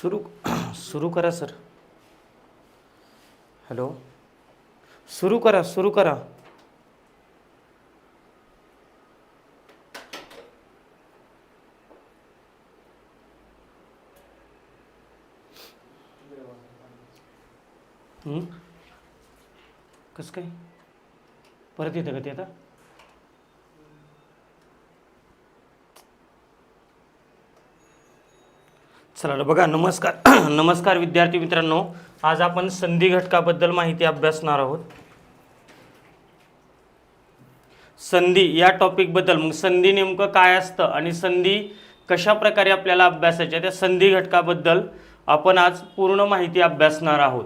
सुरू सुरू करा, सर। हॅलो? सुरू करा सुरू करा। हं? कसं काय? परत येतं का ते आता? चला बघा नमस्कार नमस्कार विद्यार्थी मित्रांनो. आज आपण संधी घटकाबद्दल माहिती अभ्यासणार आहोत. संधी या टॉपिकबद्दल मग संधी नेमकं काय असतं आणि संधी कशा प्रकारे आपल्याला अभ्यासायच्या त्या संधी घटकाबद्दल आपण आज पूर्ण माहिती अभ्यासणार आहोत.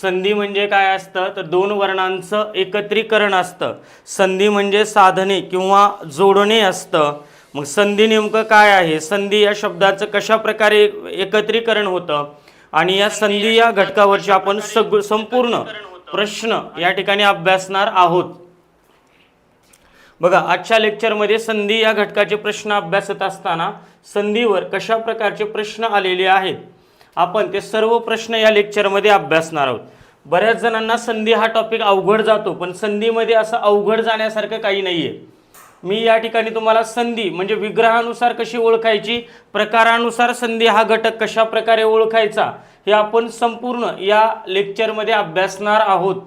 संधी म्हणजे काय असतं? तर दोन वर्णांचं एकत्रीकरण असतं. संधी म्हणजे साधने किंवा जोडणे असतं. मग संधी नेमकं काय आहे? संधी या शब्दाचं कशा प्रकारे एकत्रीकरण होतं? आणि या संधी या घटकावरचे आपण सग संपूर्ण प्रश्न या ठिकाणी अभ्यासणार आहोत. बघा आजच्या लेक्चरमध्ये संधी या घटकाचे प्रश्न अभ्यासत असताना संधीवर कशा प्रकारचे प्रश्न आलेले आहेत? आपण ते सर्व प्रश्न या लेक्चरमध्ये अभ्यासणार आहोत. बऱ्याच जणांना संधी हा टॉपिक अवघड जातो पण संधीमध्ये असं अवघड जाण्यासारखं काही नाही आहे मी या ठिकाणी तुम्हाला संधी म्हणजे विग्रहानुसार कशी ओळखायची प्रकारानुसार संधी हा घटक कशा प्रकारे ओळखायचा हे आपण संपूर्ण या लेक्चरमध्ये अभ्यासणार आहोत.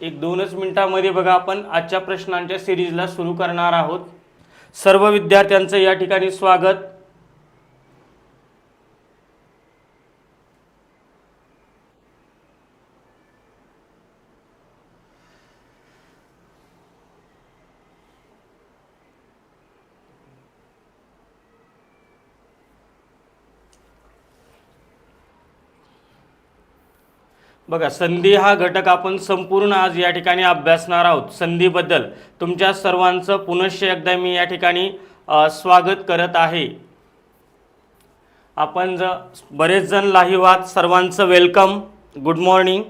एक दोनच मिनिटामध्ये बघा आपण आजच्या प्रश्नांच्या सिरीजला सुरू करणार आहोत. सर्व विद्यार्थ्यांचं या ठिकाणी स्वागत. बघा संधी हा घटक आपण संपूर्ण आज या ठिकाणी अभ्यासणार आहोत. संधीबद्दल तुमच्या सर्वांचं पुनश्च एकदा मी या ठिकाणी स्वागत करत आहे. आपण ज बरेच जण लाईव्ह आहात सर्वांचं वेलकम गुड मॉर्निंग.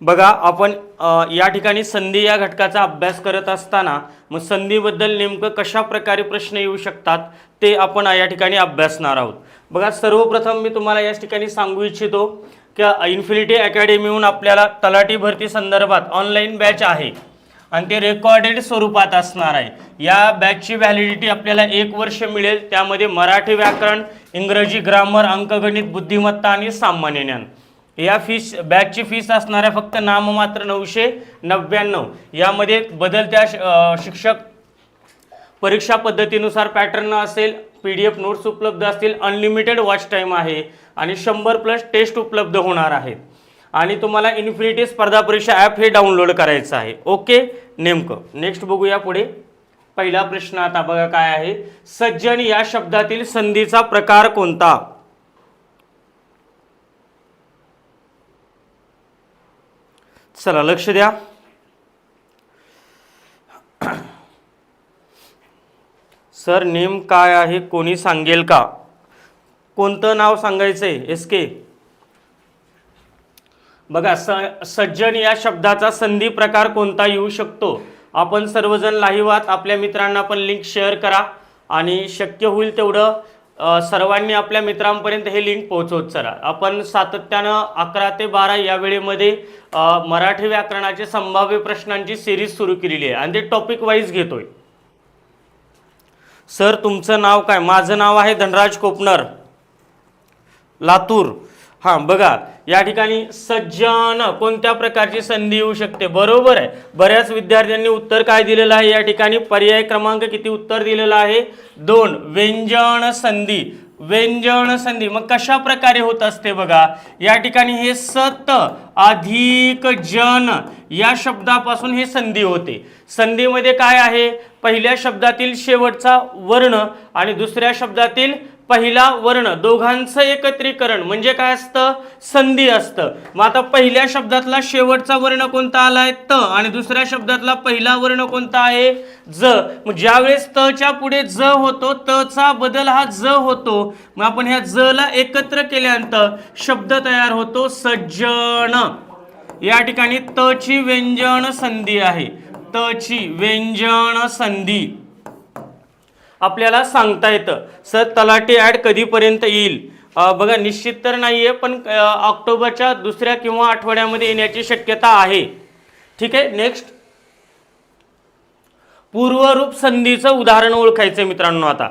बघा आपण या ठिकाणी संधी या घटकाचा अभ्यास करत असताना मग संधीबद्दल नेमकं कशा प्रकारे प्रश्न येऊ शकतात ते आपण या ठिकाणी अभ्यासणार आहोत. बघा सर्वप्रथम मी तुम्हाला या ठिकाणी सांगू इच्छितो की इन्फिनिटी अकॅडमीहून आपल्याला तलाठी भरती संदर्भात ऑनलाईन बॅच आहे आणि ते रेकॉर्डेड स्वरूपात असणार आहे. या बॅचची व्हॅलिडिटी आपल्याला एक वर्ष मिळेल. त्यामध्ये मराठी व्याकरण इंग्रजी ग्रामर अंकगणित बुद्धिमत्ता आणि सामान्य ज्ञान या फीस बॅचची फीस असणार आहे फक्त नाममात्र नऊशे नव्याण्णव यामध्ये बदलत्या श- शिक्षक परीक्षा पद्धतीनुसार पॅटर्न असेल पी डी एफ नोट्स उपलब्ध असतील अनलिमिटेड वॉच टाईम आहे आणि शंभर प्लस टेस्ट उपलब्ध होणार आहेत. आणि तुम्हाला इन्फिनिटी स्पर्धा परीक्षा ॲप हे डाउनलोड करायचं आहे. ओके नेमकं. नेक्स्ट बघूया पुढे. पहिला प्रश्न आता बघा काय आहे. सज्जन या शब्दातील संधीचा प्रकार कोणता? चला लक्ष द्या. सर नेम काय आहे? कोणी सांगेल का? कोणतं नाव सांगायचं आहे एस के बघा स सज्जन या शब्दाचा संधी प्रकार कोणता येऊ शकतो? आपण सर्वजण लाहिवात आपल्या मित्रांना पण लिंक शेअर करा आणि शक्य होईल तेवढं सर्वांनी आपल्या मित्रांपर्यंत हे लिंक पोहोचवत चला. आपण सातत्यानं अकरा ते बारा या वेळेमध्ये मराठी व्याकरणाचे संभाव्य प्रश्नांची सिरीज सुरू केलेली आहे. आणि ते टॉपिक वाईज घेतोय. सर तुमचं नाव काय? माझं नाव आहे धनराज कोपनर. लातूर. हां बघा या ठिकाणी सज्जन कोणत्या प्रकारची संधी येऊ शकते? बरोबर आहे. बऱ्याच विद्यार्थ्यांनी उत्तर काय दिलेलं आहे? या ठिकाणी पर्याय क्रमांक किती उत्तर दिलेलं आहे? दोन व्यंजन संधी. व्यंजन संधी. मग कशा प्रकारे होत असते बघा या ठिकाणी हे सत अधिक जन या शब्दापासून हे संधी होते. संधीमध्ये काय आहे? पहिल्या शब्दातील शेवटचा वर्ण आणि दुसऱ्या शब्दातील पहिला वर्ण दोघांचं एकत्रीकरण म्हणजे काय असतं? संधी असतं. मग आता पहिल्या शब्दातला शेवटचा वर्ण कोणता आलाय? त. आणि दुसऱ्या शब्दातला पहिला वर्ण कोणता आहे? ज. मग ज्यावेळेस तच्या पुढे ज होतो तचा बदल हा ज होतो. मग आपण ह्या ज ला एकत्र केल्यानंतर शब्द तयार होतो सज्जन. या ठिकाणी तची व्यंजन संधी आहे. तची व्यंजन संधी. आपल्याला सांगता येतं. सर तलाठी ॲड कधीपर्यंत येईल? बघा निश्चित तर नाही आहे पण ऑक्टोबरच्या दुसऱ्या किंवा आठवड्यामध्ये येण्याची शक्यता आहे. ठीक आहे नेक्स्ट. पूर्वरूप संधीचं उदाहरण ओळखायचं मित्रांनो आता.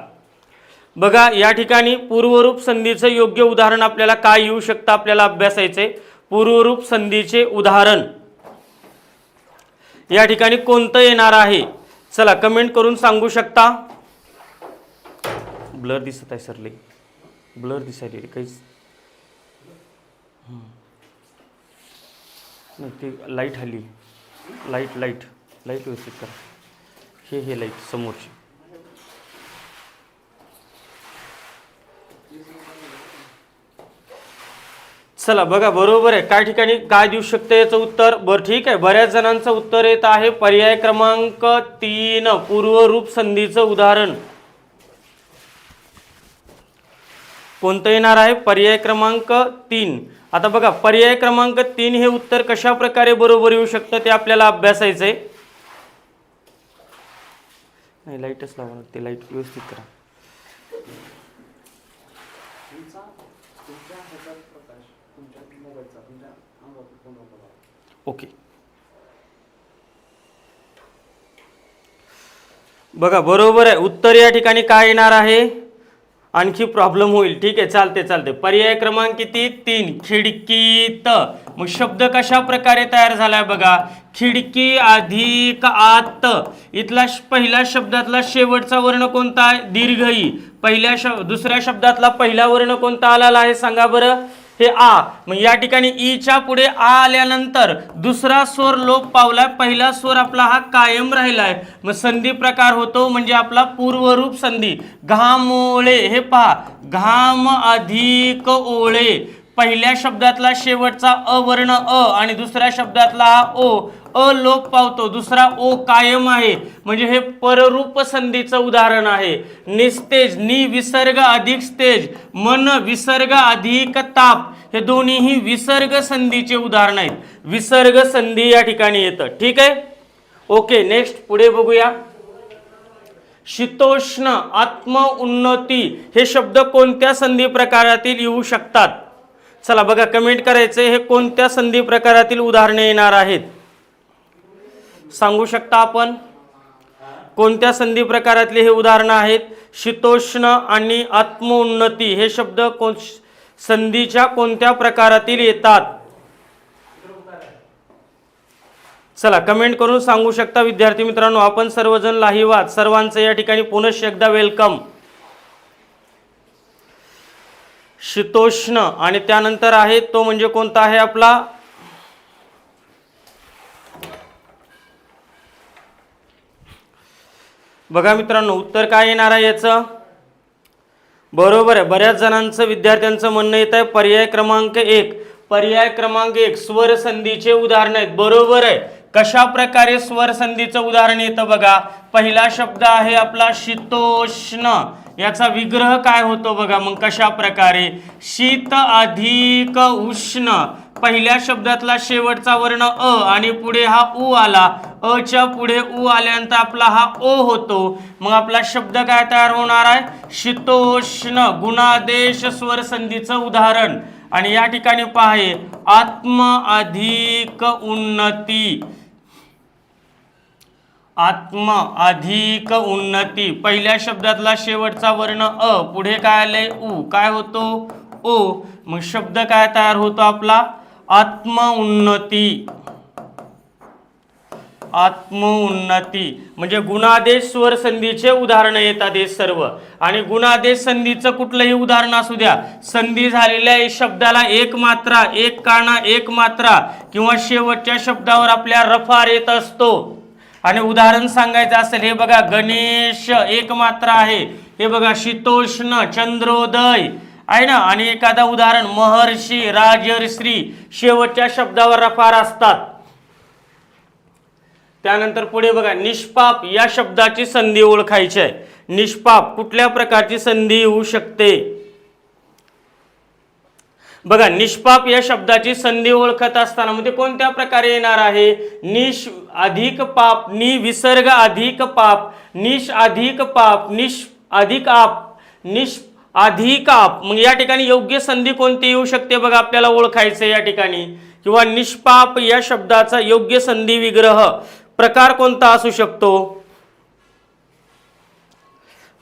बघा या ठिकाणी पूर्वरूप संधीचं योग्य उदाहरण आपल्याला काय येऊ शकतं आपल्याला अभ्यासायचे पूर्वरूप संधीचे उदाहरण. या ठिकाणी कोणतं येणार आहे? चला कमेंट करून सांगू शकता. ब्लर दिसत आहे सर लई ब्लर दिसायला काहीच. नाही ते लाइट हल्ली लाइट लाइट लाइट व्यवस्थित करा. हे हे लाइट समोरची. चला बघा बरोबर आहे. काय ठिकाणी काय देऊ शकते याचं उत्तर? बरं ठीक आहे. बऱ्याच जणांचं उत्तर येत आहे. पर्याय क्रमांक तीन पूर्वरूप संधीचं उदाहरण. कोणतं येणार आहे? पर्याय क्रमांक तीन. आता बघा पर्याय क्रमांक तीन हे उत्तर कशा प्रकारे बरोबर येऊ शकतं ते आपल्याला अभ्यासायचं आहे. नाही लाईटच लावा लागते लाइट व्यवस्थित करा. ओके. बघा बरोबर आहे. उत्तर या ठिकाणी काय येणार आहे? आणखी प्रॉब्लेम होईल. ठीक आहे चालते चालते पर्याय क्रमांक किती? तीन. खिडकीत. मग शब्द कशा प्रकारे तयार झालाय बघा. खिडकी अधिक आत. इथला श- पहिल्या शब्दातला शेवटचा वर्ण कोणता? आहे दीर्घई. पहिल्या श दुसऱ्या शब्दातला पहिला वर्ण कोणता आलेला आहे? सांगा बरं. हे आ. मग या ठिकाणी ईच्या पुढे आ आल्यानंतर दुसरा स्वर लोप पावलाय. पहिला स्वर आपला हा कायम राहिलाय. मग संधी प्रकार होतो म्हणजे आपला पूर्वरूप संधी. घामोळे हे पहा. घाम अधिक ओळे. पहिल्या शब्दातला शेवटचा अ वर्ण अ आणि दुसऱ्या शब्दातला हा ओ. अ लोप पावतो. दुसरा ओ कायम आहे. म्हणजे हे पररूप संधीचं उदाहरण आहे. निस्तेज नि विसर्ग अधिक स्तेज मन विसर्ग अधिक ताप. हे दोन्हीही विसर्ग संधीचे उदाहरण आहेत. विसर्ग संधी या ठिकाणी येतं. ठीक आहे? ओके नेक्स्ट पुढे बघूया. शीतोष्ण आत्म उन्नती हे शब्द कोणत्या संधी प्रकारातील येऊ शकतात? चला बघा कमेंट करायचे हे कोणत्या संधी प्रकारातील उदाहरणे येणार आहेत? सांगू शकता आपण? कोणत्या संधी प्रकारातले हे उदाहरणं आहेत? शीतोष्ण आणि आत्मोन्नती हे शब्द कोण संधीच्या कोणत्या प्रकारातील येतात? चला कमेंट करून सांगू शकता विद्यार्थी मित्रांनो आपण सर्वजण लाहीवाद सर्वांचं या ठिकाणी पुनश्च एकदा वेलकम शीतोष्ण आणि त्यानंतर आहे तो म्हणजे कोणता आहे आपला? बघा मित्रांनो उत्तर काय येणार आहे याचं? बरोबर आहे. बऱ्याच जणांचं विद्यार्थ्यांचं म्हणणं येत आहे पर्याय क्रमांक एक. पर्याय क्रमांक एक स्वर संधीचे उदाहरण आहेत. बरोबर आहे. कशा प्रकारे स्वर संधीचं उदाहरण येतं बघा? पहिला शब्द आहे आपला शीतोष्ण. याचा विग्रह काय होतो बघा? मग कशा प्रकारे शीत अधिक उष्ण. पहिल्या शब्दातला शेवटचा वर्ण अ आणि पुढे हा उ आला. अ पुढे उ आल्यानंतर आपला हा ओ होतो. मग आपला शब्द काय तयार होणार आहे? शीतोष्ण गुणादेश स्वर संधीचं उदाहरण. आणि या ठिकाणी पाहे आत्म अधिक उन्नती. आत्म अधिक उन्नती. पहिल्या शब्दातला शेवटचा वर्ण अ. पुढे काय आलंय? उ. काय होतो? ओ. मग शब्द काय तयार होतो आपला? आत्म उन्नती. आत्म उन्नती. म्हणजे गुणादेश स्वर संधीचे उदाहरण येतात हे सर्व. आणि गुणादेश संधीचं कुठलंही उदाहरण असू द्या. संधी झालेल्या शब्दाला एक मात्रा एक काना एक मात्रा किंवा शेवटच्या शब्दावर आपल्या रफार येत असतो. आणि उदाहरण सांगायचं असेल हे बघा गणेश एक मात्रा आहे. हे बघा शीतोष्ण चंद्रोदय. आहे ना? आणि एखादा उदाहरण महर्षी राजर्श्री शेवटच्या शब्दावर रफार असतात. त्यानंतर पुढे बघा निष्पाप या शब्दाची संधी ओळखायची आहे. निष्पाप कुठल्या प्रकारची संधी येऊ शकते? बघा निष्पाप या शब्दाची संधी ओळखत असताना म्हणजे कोणत्या प्रकारे येणार आहे? निष अधिक पाप नि विसर्ग अधिक पाप निष अधिक पाप निष अधिक आप निष अधिकाप मग या ठिकाणी योग्य संधी कोणती येऊ शकते बघा आपल्याला ओळखायचं या ठिकाणी. किंवा निष्पाप या शब्दाचा योग्य संधी विग्रह प्रकार कोणता असू शकतो?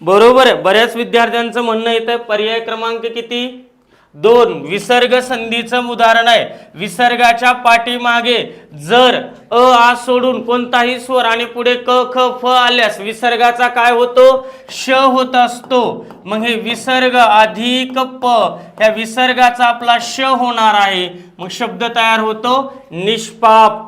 बरोबर आहे. बऱ्याच विद्यार्थ्यांचं म्हणणं येतं पर्याय क्रमांक किती? दोन विसर्ग संधीचं उदाहरण आहे. विसर्गाच्या पाठीमागे जर अ आ सोडून कोणताही स्वर आणि पुढे क ख फ आल्यास विसर्गाचा काय होतो? श होत असतो. मग हे विसर्ग अधिक प ह्या विसर्गाचा आपला श होणार आहे. मग शब्द तयार होतो निष्पाप.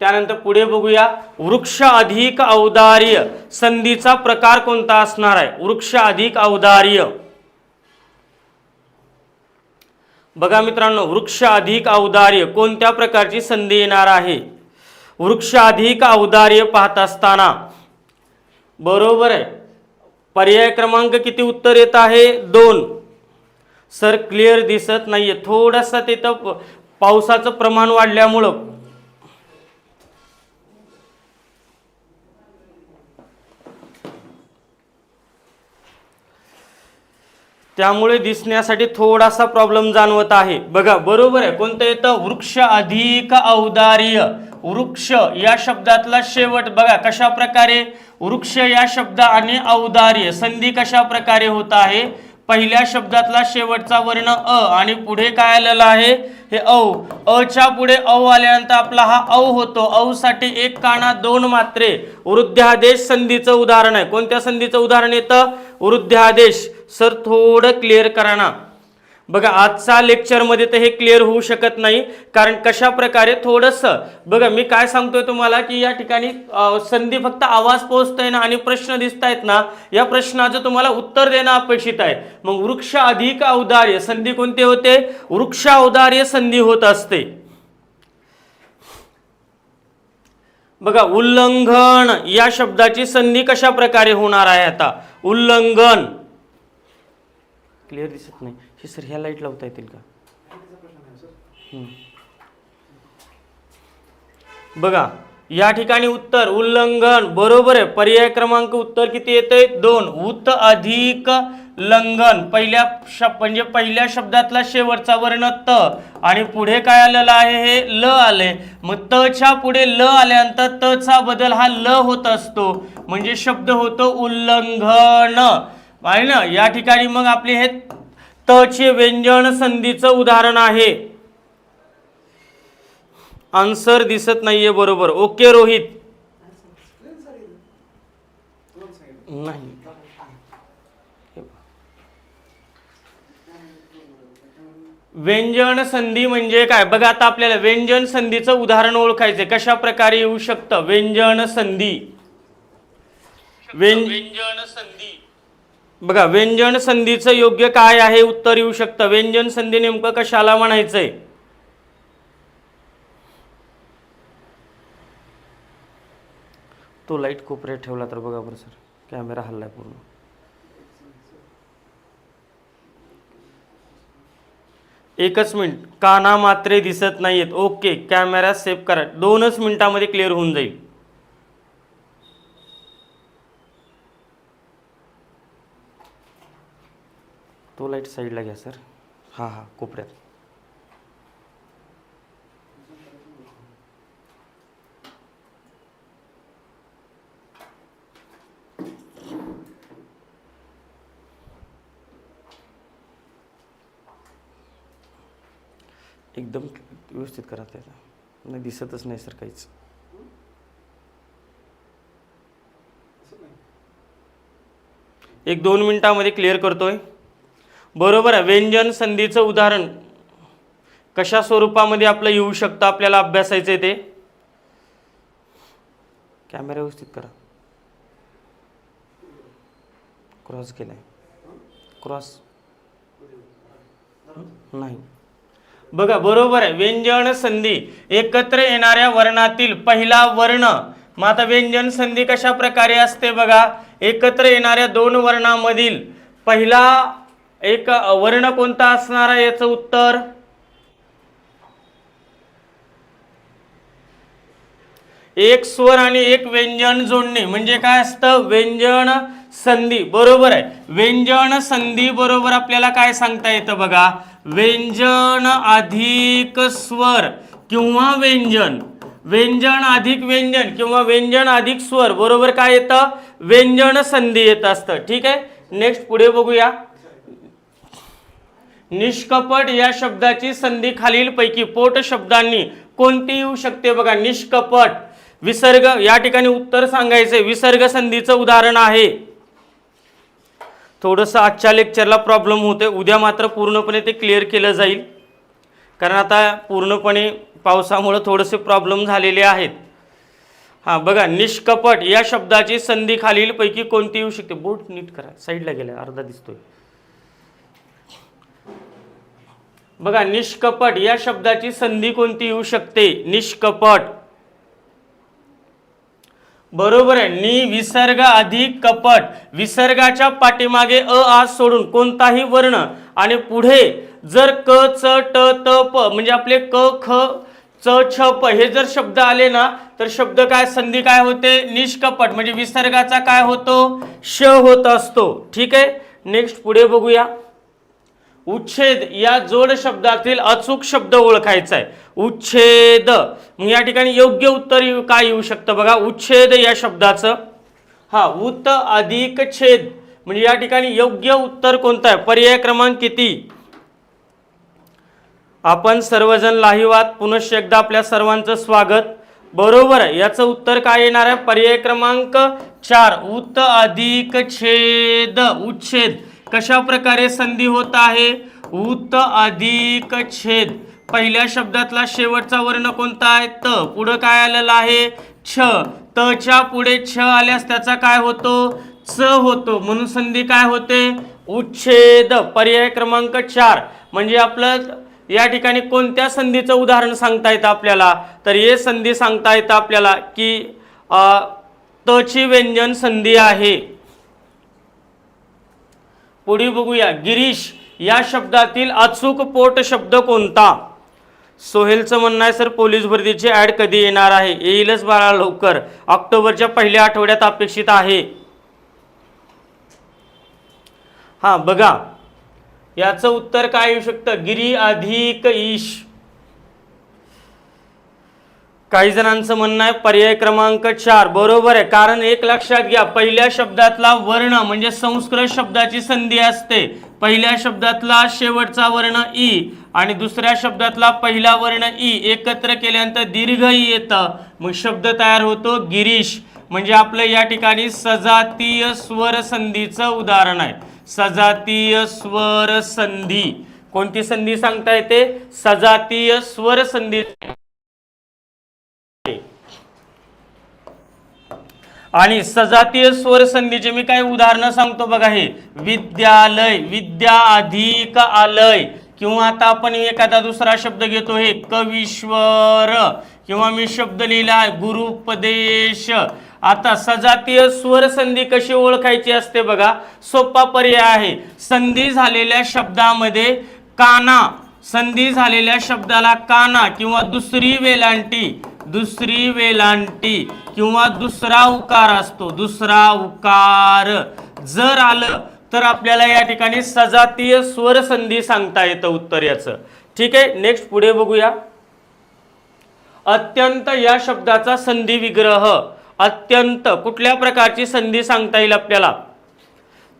त्यानंतर पुढे बघूया. वृक्ष अधिक औदार्य. संधीचा प्रकार कोणता असणार आहे? वृक्ष अधिक औदार्य. बघा मित्रांनो वृक्ष अधिक औदार्य कोणत्या प्रकारची संधी येणार आहे? वृक्ष अधिक औदार्य पाहत असताना बरोबर आहे. पर्याय क्रमांक किती उत्तर येत आहे? दोन. सर क्लिअर दिसत नाही आहे थोडंसं तिथं प- पावसाचं प्रमाण वाढल्यामुळं त्यामुळे दिसण्यासाठी थोडासा प्रॉब्लेम जाणवत आहे. बघा बरोबर आहे. कोणतं येतं? वृक्ष अधिक औदार्य. वृक्ष या शब्दातला शेवट बघा कशा प्रकारे वृक्ष या शब्द आणि औदार्य. संधी कशा प्रकारे होत आहे? पहिल्या शब्दातला शेवटचा वर्ण अ आणि पुढे काय आलेला आहे? हे औ. अच्या पुढे औ आल्यानंतर आपला हा औ होतो. औ साठी एक काना दोन मात्रे. वृद्ध्यादेश संधीचं उदाहरण आहे. कोणत्या संधीचं उदाहरण येतं? वृद्ध्यादेश सर थोडं क्लिअर करा ना. बघा आजचा लेक्चरमध्ये तर हे क्लिअर होऊ शकत नाही कारण कशा प्रकारे थोडंसं बघा मी काय सांगतोय तुम्हाला की या ठिकाणी संधी फक्त आवाज पोहोचतोय ना आणि प्रश्न दिसत आहेत ना या प्रश्नाचं तुम्हाला उत्तर देणं अपेक्षित आहे. मग वृक्ष अधिक औदार्य संधी कोणते होते? वृक्ष औदार्य संधी होत असते. बघा उल्लंघन या शब्दाची संधी कशा प्रकारे होणार आहे आता? उल्लंघन. क्लिअर दिसत नाही. हे सर ह्या लाइट लावता येतील का? बघा या ठिकाणी उत्तर उल्लंघन. बरोबर आहे. पर्याय क्रमांक उत्तर किती येते दोन. उत अधिक लंघन. पहिल्या शब म्हणजे पहिल्या शब्दातला शेवटचा वर्ण त. आणि पुढे काय आलेलं आहे? हे ल आले मग तच्या पुढे ल आल्यानंतर तचा बदल हा ल होत असतो. म्हणजे शब्द होतो उल्लंघन. आहे ना या ठिकाणी मग आपले हे तचे व्यंजन संधीचं उदाहरण आहे. आन्सर दिसत नाहीये बरोबर. ओके रोहित. नाही. व्यंजन संधी म्हणजे काय? बघा आता आपल्याला व्यंजन संधीचं उदाहरण ओळखायचं कशा प्रकारे येऊ शकतं? व्यंजन संधी. व्यंजन संधी. बघा व्यंजन संधीचं योग्य काय आहे? उत्तर येऊ शकतं. व्यंजन संधी नेमकं कशाला म्हणायचंय? तो लाइट कोपऱ्यात ठेवला तर बघा बरं सर. कॅमेरा हल्लाय पूर्ण. एकच मिनिट. काना मात्रे दिसत नाहीयेत. ओके कॅमेरा सेव्ह करा. दोनच मिनिटामध्ये क्लिअर होऊन जाईल. तो लाइट साईडला घ्या सर. हां हां कोपऱ्यात. एकदम व्यवस्थित करा त्याला नाही दिसतच नाही सर काहीच. एक दोन मिनिटामध्ये क्लिअर करतोय. बरोबर आहे. व्यंजन संधीचं उदाहरण. कशा स्वरूपामध्ये आपलं येऊ शकतं आपल्याला अभ्यासायचं आहे ते? कॅमेरा व्यवस्थित करा. क्रॉस केलाय. क्रॉस. नाही. बघा बरोबर आहे. व्यंजन संधी एकत्र येणाऱ्या वर्णातील पहिला वर्ण. मग आता व्यंजन संधी कशा प्रकारे असते बघा? एकत्र येणाऱ्या दोन वर्णामधील पहिला एक वर्ण कोणता असणार आहे याचं उत्तर? एक स्वर आणि एक व्यंजन जोडणे. म्हणजे काय असतं? व्यंजन संधी. बरोबर आहे. व्यंजन संधी बरोबर आपल्याला काय सांगता येतं बघा? व्यंजन अधिक स्वर किंवा व्यंजन. व्यंजन अधिक व्यंजन किंवा व्यंजन अधिक स्वर. बरोबर काय येतं? व्यंजन संधी येत असतं. ठीक आहे? नेक्स्ट पुढे बघूया. निष्कपट या शब्दाची संधी खालीलपैकी पोट शब्दांनी कोणती येऊ शकते बघा निष्कपट. विसर्ग या ठिकाणी उत्तर सांगायचे विसर्ग संधीचं उदाहरण आहे. थोडंसं आजच्या लेक्चरला प्रॉब्लेम होते उद्या मात्र पूर्णपणे ते क्लिअर केलं जाईल. कारण आता पूर्णपणे पावसामुळं थोडेसे प्रॉब्लेम झालेले आहेत. हां बघा निष्कपट या शब्दाची संधी खालीलपैकी कोणती येऊ शकते? बोट नीट करा. साईडला गेला अर्धा दिसतोय. बघा निष्कपट या शब्दाची संधी कोणती येऊ शकते? निष्कपट. बरोबर आहे. नि विसर्ग अधिक कपट. विसर्गाच्या पाठीमागे अ आज सोडून कोणताही वर्ण आणि पुढे जर क च ट त प म्हणजे आपले क ख च छ प हे जर शब्द आले ना तर शब्द काय संधी काय होते? निष्कपट. म्हणजे विसर्गाचा काय होतो? श होत असतो. ठीक आहे? नेक्स्ट पुढे बघूया. उच्छेद या जोड शब्दातील अचूक शब्द ओळखायचा आहे. उच्छेद. मग या ठिकाणी योग्य उत्तर येऊ- काय येऊ शकतं बघा? उच्छेद या शब्दाचं. हा उत अधिक छेद. म्हणजे या ठिकाणी योग्य उत्तर कोणतं आहे? पर्याय क्रमांक किती? आपण सर्वजण लाहिवात पुनश्च एकदा आपल्या सर्वांचं स्वागत. बरोबर आहे. याचं उत्तर काय येणार आहे? पर्याय क्रमांक चार. उत अधिक छेद. उच्छेद. कशा प्रकारे संधी होत आहे? उत अधिक छेद. पहिल्या शब्दातला शेवटचा वर्ण कोणता आहे? त. पुढं काय आलेलं आहे? छ. तच्या पुढे छ आल्यास त्याचा काय होतो? च होतो. म्हणून संधी काय होते? उच्छेद. पर्याय क्रमांक चार. म्हणजे आपलं या ठिकाणी कोणत्या संधीचं उदाहरण सांगता येतं आपल्याला? तर हे संधी सांगता येतं आपल्याला की तची व्यंजन संधी आहे. पुढे बघूया. गिरीश या शब्दातील अचूक पोट शब्द कोणता? सोहेलचं म्हणणं आहे सर पोलीस भरतीची ॲड कधी येणार आहे? येईलच बाळा लवकर. ऑक्टोबरच्या पहिल्या आठवड्यात अपेक्षित आहे. हां बघा. याचं उत्तर काय येऊ शकतं? गिरी अधिक ईश. काही जणांचं म्हणणं आहे पर्याय क्रमांक चार. बरोबर आहे. कारण एक लक्षात घ्या पहिल्या शब्दातला वर्ण म्हणजे संस्कृत शब्दाची संधी असते. पहिल्या शब्दातला शेवटचा वर्ण ई आणि दुसऱ्या शब्दातला पहिला वर्ण ई एकत्र केल्यानंतर दीर्घ ई येतं. मग शब्द तयार होतो गिरीश. म्हणजे आपलं या ठिकाणी सजातीय स्वर संधीचं उदाहरण आहे. सजातीय स्वर संधी. कोणती संधी सांगता येते? सजातीय स्वर संधी. आणि सजातीय स्वर संधीचे मी काही उदाहरणं सांगतो बघा हे विद्यालय विद्या अधिक आलय किंवा आता आपण एखादा दुसरा शब्द घेतो हे कवीश्वर किंवा मी शब्द लिहिला आहे गुरुपदेश. आता सजातीय स्वर संधी कशी ओळखायची असते बघा सोपा पर्याय आहे. संधी झालेल्या शब्दामध्ये काना संधी झालेल्या शब्दाला काना किंवा दुसरी वेलांटी दुसरी वेलांटी किंवा दुसरा उकार असतो. दुसरा उकार. जर आलं तर आपल्याला या ठिकाणी सजातीय स्वर संधी सांगता येतं उत्तर याचं. ठीक आहे? नेक्स्ट पुढे बघूया. अत्यंत या शब्दाचा संधी विग्रह. अत्यंत. कुठल्या प्रकारची संधी सांगता येईल आपल्याला?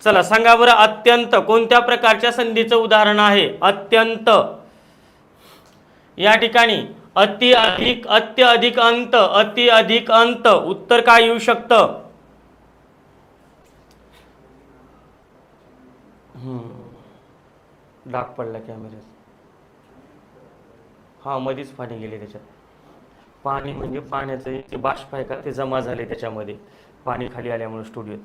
चला सांगा बरं अत्यंत. कोणत्या प्रकारच्या संधीचं उदाहरण आहे? अत्यंत. या ठिकाणी अति अधिक अत्यधिक अंत अति अधिक अंत. उत्तर काय येऊ शकतं? डाग पडला कॅमेऱ्यात हा मध्येच पाणी गेले त्याच्यात. पाणी म्हणजे पाण्याचं ते बाष्प आहे का ते जमा झाले त्याच्यामध्ये. पाणी खाली आल्यामुळे स्टुडिओत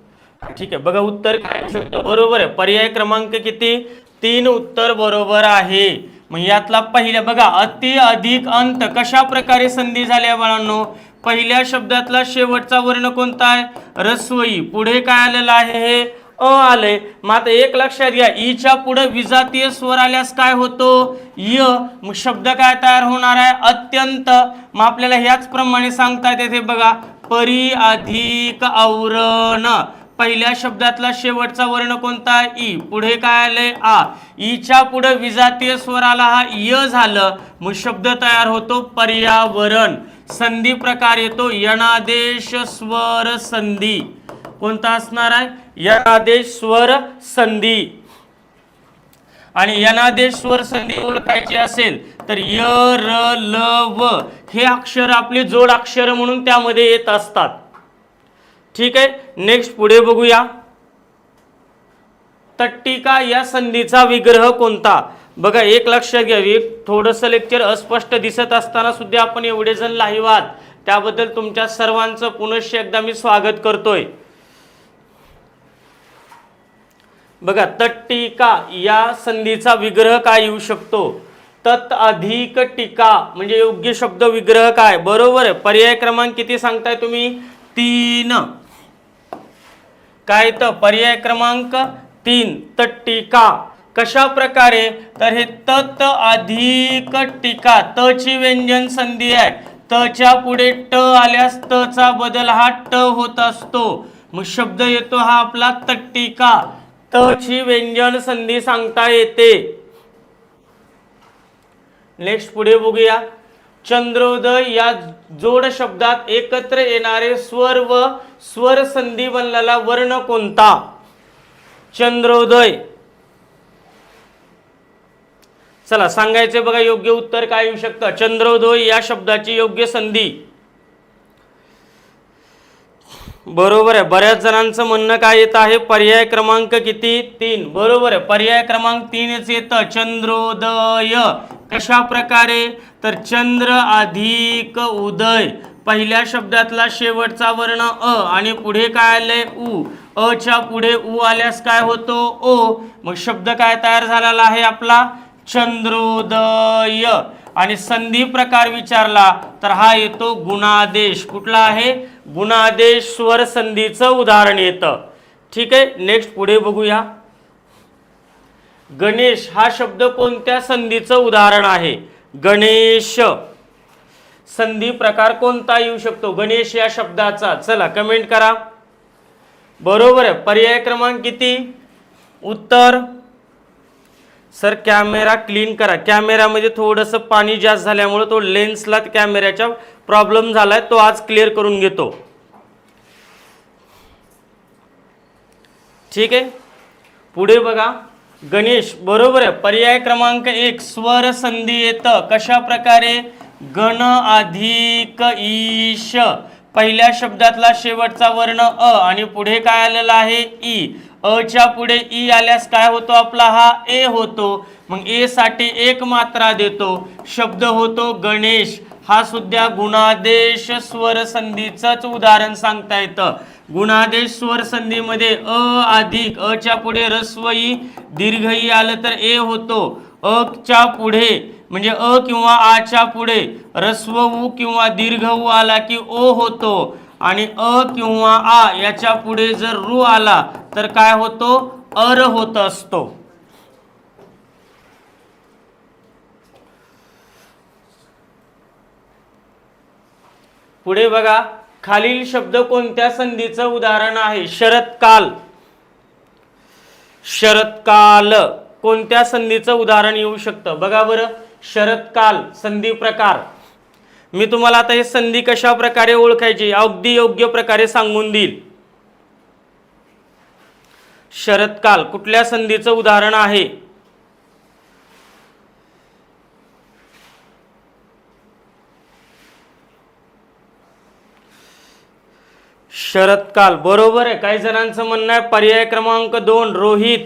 ठीक आहे. बघा उत्तर काय येऊ शकतं? बरोबर आहे. पर्याय क्रमांक किती? तीन उत्तर बरोबर आहे. मग यातला पहिल्या बघा अति अधिक अंत कशा प्रकारे संधी झाल्या बाळांनो? पहिल्या शब्दातला शेवटचा वर्ण कोणता आहे? रस्वई. पुढे काय आलेलं आहे? हे अ आले मग आता एक लक्षात घ्या ईच्या पुढे विजातीय स्वर आल्यास काय होतो? य. मग शब्द काय तयार होणार आहे? अत्यंत. मग आपल्याला ह्याच प्रमाणे सांगता येते बघा परी अधिक आवरण. पहिल्या शब्दातला शेवटचा वर्ण कोणता? आहे ई. पुढे काय आलंय? आ. ईच्या पुढे विजातीय स्वर आला हा य झालं. मग शब्द तयार होतो पर्यावरण. संधी प्रकार येतो यणादेश स्वर संधी. कोणता असणार आहे? यणादेश स्वर संधी. आणि यनादेश स्वर संधी ओळखायची असेल तर य र ल व हे अक्षर आपले जोड अक्षर म्हणून त्यामध्ये येत असतात. ठीक आहे नेक्स्ट पुढे बघूया. तट्टिका या संधीचा विग्रह कोणता? बघा एक लक्षात घ्यावी थोडंसं लेक्चर अस्पष्ट दिसत असताना सुद्धा आपण एवढे जण लाईव्ह आहात त्याबद्दल तुमच्या सर्वांचं पुनश्च एकदा मी स्वागत करतोय. बघा तट्टिका या संधीचा विग्रह काय येऊ शकतो? तत् अधिक टीका म्हणजे योग्य शब्द विग्रह काय? बरोबर पर्याय क्रमांक किती सांगताय तुम्ही? तीन. काय तर पर्याय क्रमांक तीन तट्टिका कशा प्रकारे? तर हे तत् अधिक टीका. त ची व्यंजन संधी आहे. तच्या पुढे ट आल्यास त चा बदल हा ट होत असतो. मग शब्द येतो हा आपला तट्टिका त ची व्यंजन संधी सांगता येते. नेक्स्ट पुढे बघूया. चंद्रोदय या जोड शब्दात एकत्र येणारे स्वर व स्वर संधी बनलेला वर्ण कोणता? चंद्रोदय. चला सांगायचे बघा योग्य उत्तर काय येऊ शकतं? चंद्रोदय या शब्दाची योग्य संधी. बरोबर आहे. बऱ्याच जणांचं म्हणणं काय येत आहे? पर्याय क्रमांक किती? तीन. बरोबर आहे. पर्याय क्रमांक तीनच येतं. चंद्रोदय. कशा प्रकारे? तर चंद्र अधिक उदय. पहिल्या शब्दातला शेवटचा वर्ण अ आणि पुढे काय आलंय? उ. अ च्या पुढे उ आल्यास काय होतो? ओ. मग शब्द काय तयार झालेला आहे आपला? चंद्रोदय. आणि संधी प्रकार विचारला तर हा येतो गुणादेश. कुठला आहे? गुणादेश स्वर संधीचं उदाहरण येतं. ठीक आहे नेक्स्ट पुढे बघूया. गणेश हा शब्द कोणत्या संधीचं उदाहरण आहे? गणेश. संधी प्रकार कोणता येऊ शकतो? गणेश या शब्दाचा. चला कमेंट करा. बरोबर आहे पर्याय क्रमांक किती? उत्तर सर कॅमेरा क्लीन करा. कॅमेऱ्यामध्ये थोडंसं पाणी जास्त झाल्यामुळे तो लेन्सला कॅमेऱ्याचा प्रॉब्लेम झालाय. तो आज क्लिअर करून घेतो. ठीक आहे? पुढे बघा. गणेश बरोबर आहे. पर्याय क्रमांक एक स्वर संधी येतं. कशा प्रकारे गण अधिक ईश. पहिल्या शब्दातला शेवटचा वर्ण अ आणि पुढे काय आलेला आहे? ई. अ च्या पुढे ई आल्यास काय होतो आपला? हा ए होतो. मग ए साठी एक मात्रा देतो. शब्द होतो गणेश. हा सुद्धा गुणादेश स्वर संधीचंच उदाहरण सांगता येतं. गुणादेश स्वर संधीमध्ये अ अधिक अ च्या पुढे रस्वई दीर्घई आलं तर ए होतो. अ च्या पुढे म्हणजे अ किंवा आच्या च्या पुढे रस्व उ किंवा दीर्घ उ आला की ओ होतो. आणि अ किंवा आ याच्यापुढे जर रू आला तर काय होतो? अर होत असतो. पुढे बघा खालील शब्द कोणत्या संधीचं उदाहरण आहे? शरतकाल. शरतकाल. कोणत्या संधीचं उदाहरण येऊ शकतं? बघा बरं. शरतकाल संधी प्रकार मी तुम्हाला आता हे संधी कशा प्रकारे ओळखायची अगदी योग्य प्रकारे सांगून देईल. शरतकाल कुठल्या संधीचं उदाहरण आहे? शरतकाल बरोबर आहे. काही जणांचं म्हणणं आहे पर्याय क्रमांक दोन रोहित.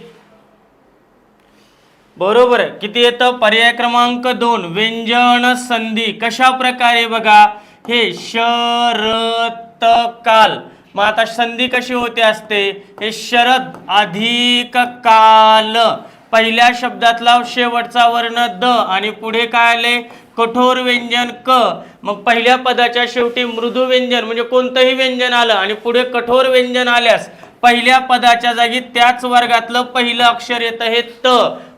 बरोबर आहे. किती येतं? पर्याय क्रमांक दोन व्यंजन संधी. कशा प्रकारे बघा? हे शरत काल मग आता संधी कशी होते असते? हे शरद अधिक काल. पहिल्या शब्दातला शेवटचा वर्ण द आणि पुढे काय आले? कठोर व्यंजन क. मग पहिल्या पदाच्या शेवटी मृदू व्यंजन म्हणजे कोणतंही व्यंजन आलं आणि पुढे कठोर व्यंजन आल्यास पहिल्या पदाच्या जागी त्याच वर्गातलं पहिलं अक्षर येतं हे त.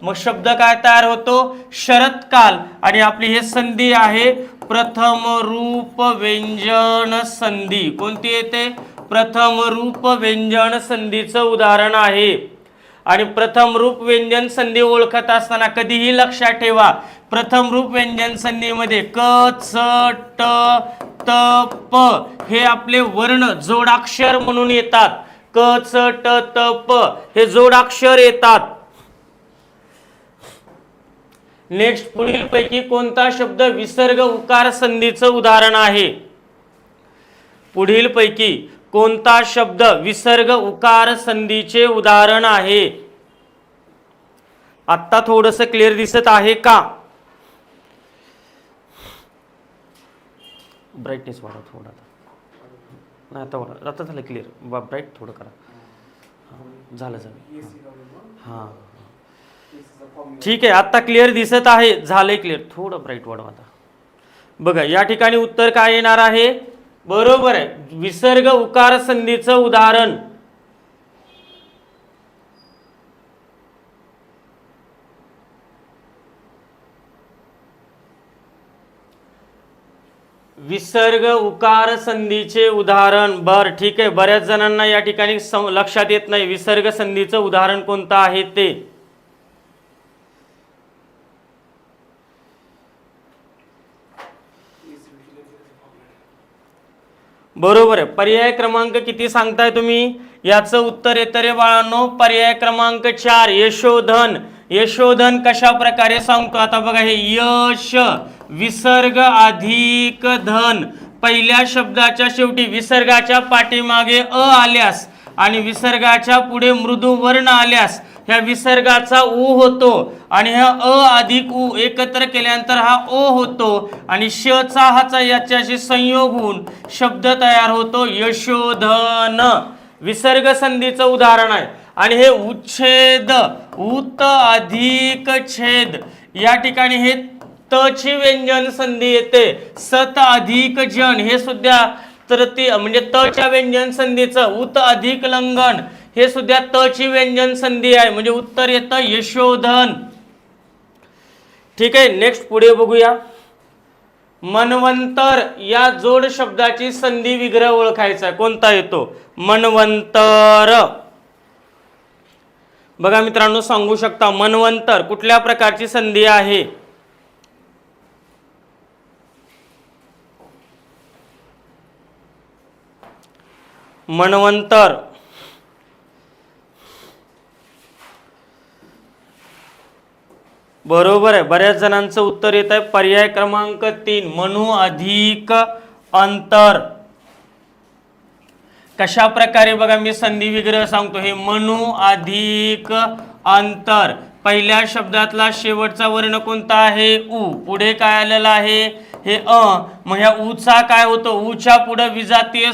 मग शब्द काय तयार होतो? शरतकाल आणि आपली हे संधी आहे प्रथम रूप व्यंजन संधी. कोणती येते? प्रथम रूप व्यंजन संधीचं उदाहरण आहे. आणि प्रथम रूप व्यंजन संधी ओळखत असताना कधीही लक्षात ठेवा. प्रथम रूप व्यंजन संधीमध्ये क च ट त प हे आपले वर्ण जोडाक्षर म्हणून येतात. क च ट त प हे जोडाक्षर येतात. नेक्स्ट पुढील पैकी कोणता शब्द विसर्ग उकार संधीचं उदाहरण आहे? पुढील पैकी कोणता शब्द विसर्ग उकार संधीचे उदाहरण आहे? आत्ता थोडस क्लिअर दिसत आहे का? ब्राईटनेस वाढव थोडा. नाही आता बरं आता झालं क्लिअर ब्राईट थोडं करा. हां, झालं झालं. हां ठीक आहे आत्ता क्लिअर दिसत आहे. झालंय क्लिअर थोडं ब्राईट वाढवा आता. बघा या ठिकाणी उत्तर काय येणार आहे? बरोबर आहे. विसर्ग उकार संधीचं उदाहरण. विसर्ग उकार संधीचे उदाहरण. बर ठीक आहे. बऱ्याच जणांना या ठिकाणी लक्षात येत नाही. विसर्ग संधीचं उदाहरण कोणतं आहे ते? बरोबर आहे. पर्याय क्रमांक किती सांगताय तुम्ही? याचं उत्तर येतं रे बाळांनो. पर्याय क्रमांक चार यशोधन. यशोधन कशा प्रकारे सांगतो? आता बघा हे यश. विसर्ग अधिक धन. पहिल्या शब्दाच्या शेवटी विसर्गाच्या पाठीमागे अ आल्यास आणि विसर्गाच्या पुढे मृदू वर्ण आल्यास ह्या विसर्गाचा उ होतो आणि ह्या अ अधिक उ एकत्र केल्यानंतर हा ओ होतो आणि श चा हाचा याच्याशी संयोग होऊन शब्द तयार होतो यशोधन. विसर्ग संधीचं उदाहरण आहे. आणि हे उच्छेद उत अधिक छेद. या ठिकाणी हे तची व्यंजन संधी येते. सत अधिक जन हे सुद्धा तृतीय म्हणजे तच्या व्यंजन संधीचं उत अधिक लंघन हे सुद्धा तची व्यंजन संधी आहे. म्हणजे उत्तर येतं यशोधन. ठीक आहे नेक्स्ट पुढे बघूया. मनवंतर या जोड शब्दाची संधी विग्रह ओळखायचा आहे. कोणता येतो? मनवंतर. बघा मित्रांनो सांगू शकता मनवंतर कुठल्या प्रकारची संधी आहे? मनवंतर. बरोबर आहे. बऱ्याच जणांचं उत्तर येत आहे पर्याय क्रमांक तीन मनु अधिक अंतर. कशा प्रकारे बघा मी संधी विग्रह सांगतो. हे मनू अधिक अंतर. पहिल्या शब्दातला शेवटचा वर्ण कोणता आहे? उ. पुढे काय आलेला आहे? हे अ. मग ह्या उचा काय होतो? उच्या पुढे विजातीय